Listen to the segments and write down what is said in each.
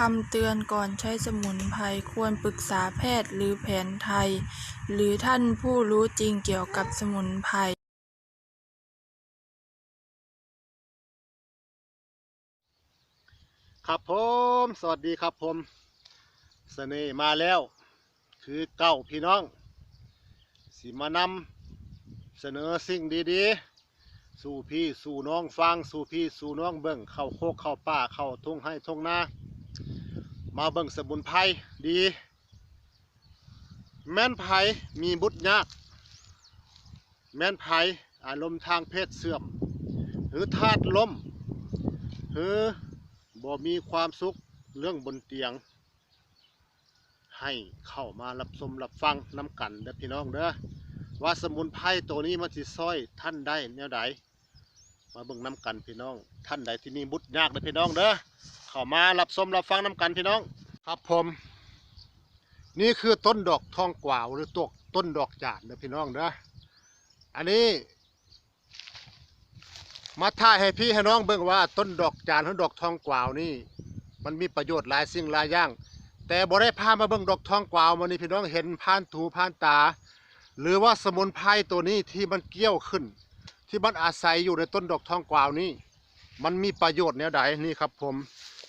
คำเตือนก่อนใช้สมุนไพรควรปรึกษาแพทย์หรือแผนไทย หรือท่านผู้รู้จริงเกี่ยวกับสมุนไพรครับผม สวัสดีครับผมเสน่ห์มาแล้ว คือเก้าพี่น้อง สิมานำเสนอสิ่งดีๆ สู่พี่สู่น้องฟังสู่พี่สู่น้องเบิ่งเข้าโคกเข้าป่าเข้าทุ่งให้ทุ่งนา มาเบิ่งสมุนไพรดี แม่นไผมีบุตรยาก แม่นไผอารมณ์ทางเพศเสื่อม หรือธาตุลมหรือบ่มีความสุขเรื่องบนเตียง ให้เข้ามารับชมรับฟังน้ำกันเด้อพี่น้องเด้อว่าสมุนไพรตัวนี้มันสิซอยท่านได้แนวใดมาเบิ่งน้ำกันพี่น้อง ท่านใดที่มีบุตรยากเด้อพี่น้องเด้อ เข้ามารับชมรับฟังน้ำกันพี่น้อง ครับผม นี่คือต้นดอกทองกวาวหรือตวต้นดอกจานเด้อพี่น้องเด้ออันนี้มาถ่ายให้พี่ให้น้องเบิ่งว่าต้นดอกจานหรือดอกทองกวาวนี่ มันมีประโยชน์หลายสิ่งหลายอย่าง แต่บ่ได้พามาเบิ่งดอกทองกวาวมันนี่พี่น้องเห็นผ่านถูผ่านตา หรือว่าสมุนไพรตัวนี้ที่มันเกี้ยวขึ้น ที่มันอาศัยอยู่ในต้นดอกทองกวาวนี่มันมีประโยชน์แนวใดนี่ครับผม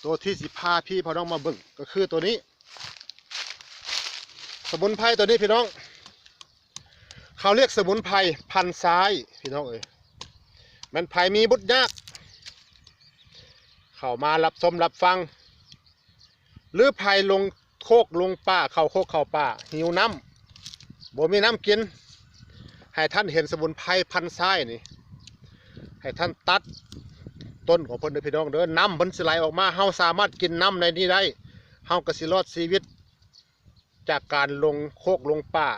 ตัวที่สิพาพี่พี่น้องมาบิ่งก็คือตัวนี้ สมุนไพรตัวนี้พี่น้อง เขาเรียกสมุนไพรพันซ้ายพี่น้องเอ้ยมันไผมีบุตรยาก เข้ามารับชมรับฟัง หรือไผลงโคกลงป่าเข้าโคกเข้าป่าหิวน้ำบ่มีน้ำกิน ให้ท่านเห็นสมุนไพรพันซ้ายนี่ ให้ท่านตัด ต้นของเพิ่นเด้อพี่น้องเด้อน้ำมันสิไหลออกมาเฮาสามารถกินน้ำในนี้ได้เฮาก็สิรอดชีวิต จากการลงโคกลงป่า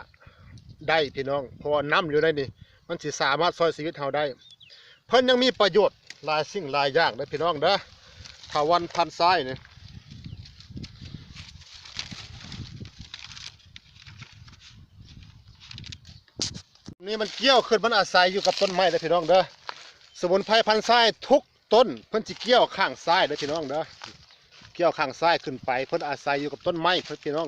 ได้พี่น้องเพราะว่าน้ำอยู่ในนี่มันสิสามารถช่วยชีวิตเฮาได้ เพิ่นยังมีประโยชน์หลายสิ่งหลายอย่างเด้อพี่น้องเด้อถาวันพันซ้ายเนี่ยนี่มันเกี่ยวขึ้นมันอาศัยอยู่กับต้นไม้เด้อพี่น้องเด้อสมุนไพรพันซ้ายทุก ต้นเพิ่นสิเกี่ยวข้างซ้ายเด้อพี่น้องเด้อเกี่ยวข้างซ้ายขึ้นไป เพิ่นอาศัยอยู่กับต้นไม้เพิ่นพี่น้อง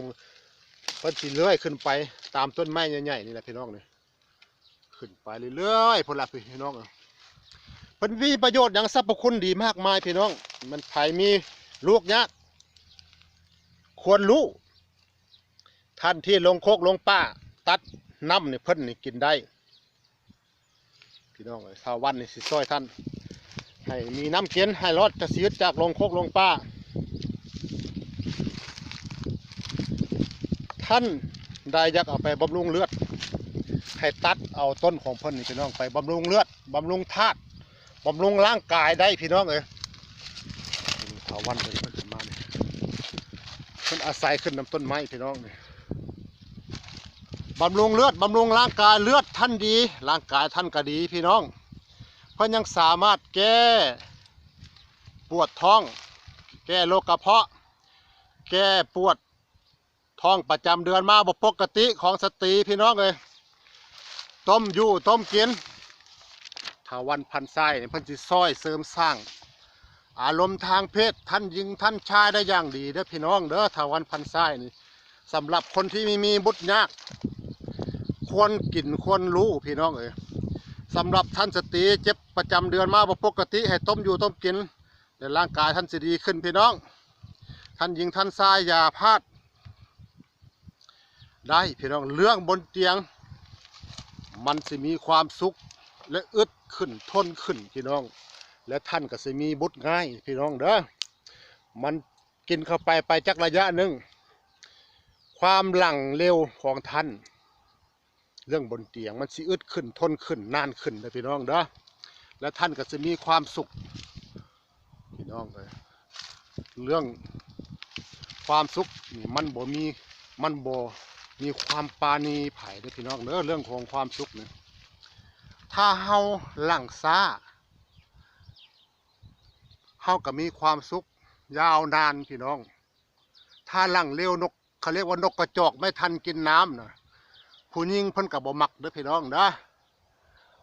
เพิ่นสิเลื้อยขึ้นไปตามต้นไม้ใหญ่ๆนี่แหละพี่น้องเนี่ยขึ้นไปเรื่อยๆพุ่นละพี่น้องเอ้ยมันมีประโยชน์อย่างสรรพคุณดีมากมายพี่น้อง มันไผ่มีลูกยากควรรู้ท่านที่ลงโคกลงป้า ตัดน้ำนี่เพิ่นนี่กินได้ พี่น้องเอ้ยชาววันนี่สิซอยท่าน ให้มีน้ำเกินให้รอดจะชีวิตจากลงโคกลงป้า ท่านได้อยากเอาไปบำรุงเลือด ให้ตัดเอาต้นของเพิ่นนี่พี่น้องไปบำรุงเลือดบำรุงธาตุบำรุงร่างกายได้พี่น้องเอ้ยเถาวันเลยมันขึ้นมาเนี่ยเพิ่นอาศัยขึ้นน้ำต้นไม้พี่น้องเนี่ยบำรุงเลือดบำรุงร่างกายเลือดท่านดี ร่างกายท่านก็ดีพี่น้อง พิ่นยังสามารถแก้ปวดท้อง แก้โรคกระเพาะ แก้ปวดท้องประจำเดือนมาบปกติของสตรีพี่น้องเลยต้มอยู่ต้มกินถาวันพันไส้เนี่เพิ่นสิซอยเสริมสร้าง อารมณ์ทางเพศท่านหญิงท่านชายได้อย่างดีเด้อพี่น้องเด้อถาวันพันไส้นี่สำหรับคนที่ม่มีบุตรยากควรกินควรรู้พี่น้องเอ้ย สำหรับท่านสตรีเจ็บประจำเดือนมาบ่ปกติให้ต้มอยู่ต้มกินเดี๋ยวร่างกายท่านสิดีขึ้นพี่น้อง ท่านหญิงท่านชายอย่าพลาด ได้พี่น้องเรื่องบนเตียง มันสิมีความสุขและอึดขึ้นทนขึ้นพี่น้อง และท่านก็สิมีบุตรง่ายพี่น้องเด้อมันกินเข้าไปไปจักระยะหนึ่งความหลังเร็วของท่าน เรื่องบนเตียงมันสิอึดขึ้นทนขึ้นนานขึ้นนะพี่น้องเด้อและท่านก็จะมีความสุขพี่น้องเลยเรื่องความสุขนี่มันบ่มีมันบ่มีความปาณีไผ่เด้อพี่น้องเด้อเรื่องของความสุขเนี่ยถ้าเฮาหลังซาเฮาก็มีความสุขยาวนานพี่น้อง ถ้าหลังเร็วนกเขาเรียกว่านกกระจอกไม่ทันกินน้ำนะ ผู้หญิงเพิ่นก็บ่มักเด้อพี่น้องนะ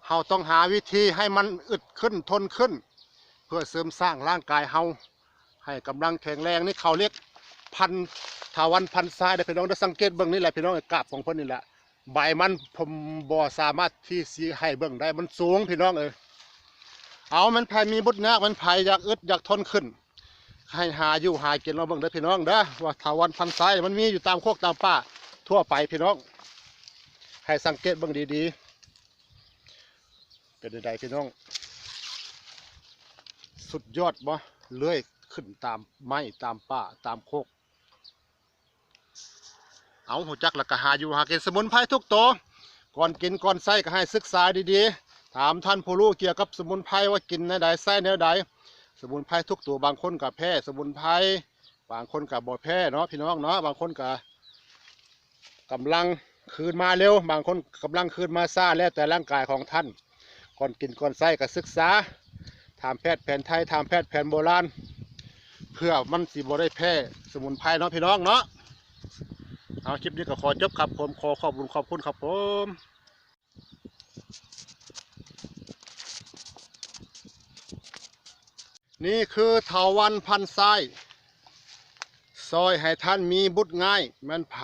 เฮาต้องหาวิธีให้มันอึดขึ้นทนขึ้น เพื่อเสริมสร้างร่างกายเฮาให้กำลังแข็งแรงนี่เขาเรียกพันธุ์ทาวันพันทรายเด้อพี่น้องได้อสังเกตเบิ่งนี่แหละพี่น้องกาบของเพิ่นนี่แหละใบมันผมบ่สามารถที่สิให้เบิ่งได้มันสูงพี่น้องเอ้ยเอามันภายมีบุตรงากมันภายอยากอึดอยากทนขึ้น ให้หาอยู่หากินเราเบิ่งเด้อพี่น้องเด้อว่าทาวันพันทรายมันมีอยู่ตามโคกตามป่าทั่วไปพี่น้อง ให้สังเกตเบิ่งดีๆ เป็นใดๆพี่น้อง สุดยอดบ่เลื่อยขึ้นตามไม้ตามป่าตามโคก เอาหัวจักแล้วก็หาอยู่หากินสมุนไพรทุกตัว ก่อนกินก่อนใส่ก็ให้ศึกษาดีๆ ถามท่านผู้รู้เกี่ยวกับสมุนไพรว่ากินแนใดใส่แนวใด สมุนไพรทุกตัวบางคนกับแพ้สมุนไพรบางคนกับบ่แพ้เนาะพี่น้องเนาะบางคนกับกำลัง คืนมาเร็ว บางคนกำลังคืนมาซ่าแล้วแต่ร่างกายของท่าน ก่อนกินก่อนใส่ก็ศึกษาถามแพทย์แผนไทยถามแพทย์แผนโบราณ เพื่อมันสิบ่ได้แพ้สมุนไพรเนาะพี่น้องเนาะเอาคลิปนี้ก็ขอจบครับผมขอขอบคุณขอบคุณครับผมนี่คือเถาวันพันทรายซอยให้ท่านมีบุตรง่ายแมันไผ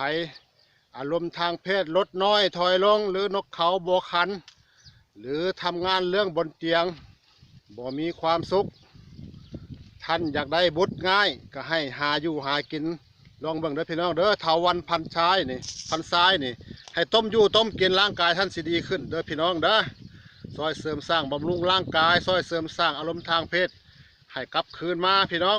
อารมณ์ทางเพศลดน้อยถอยลง หรือนกเขาโบวคัน หรือทำงานเรื่องบนเตียงบ่มีความสุข ท่านอยากได้บุตรง่าย ก็ให้หาอยู่หากินลองเบิ่งเด้อพี่น้องเด้อเถาวันพันชายนี่พันซ้ายนี่ ให้ต้มอยู่ต้มกินร่างกายท่านสิดีขึ้นเด้อพี่น้องเด้อซอยเสริมสร้างบำรุงร่างกายซอยเสริมสร้างอารมณ์ทางเพศ ให้กลับคืนมาพี่น้อง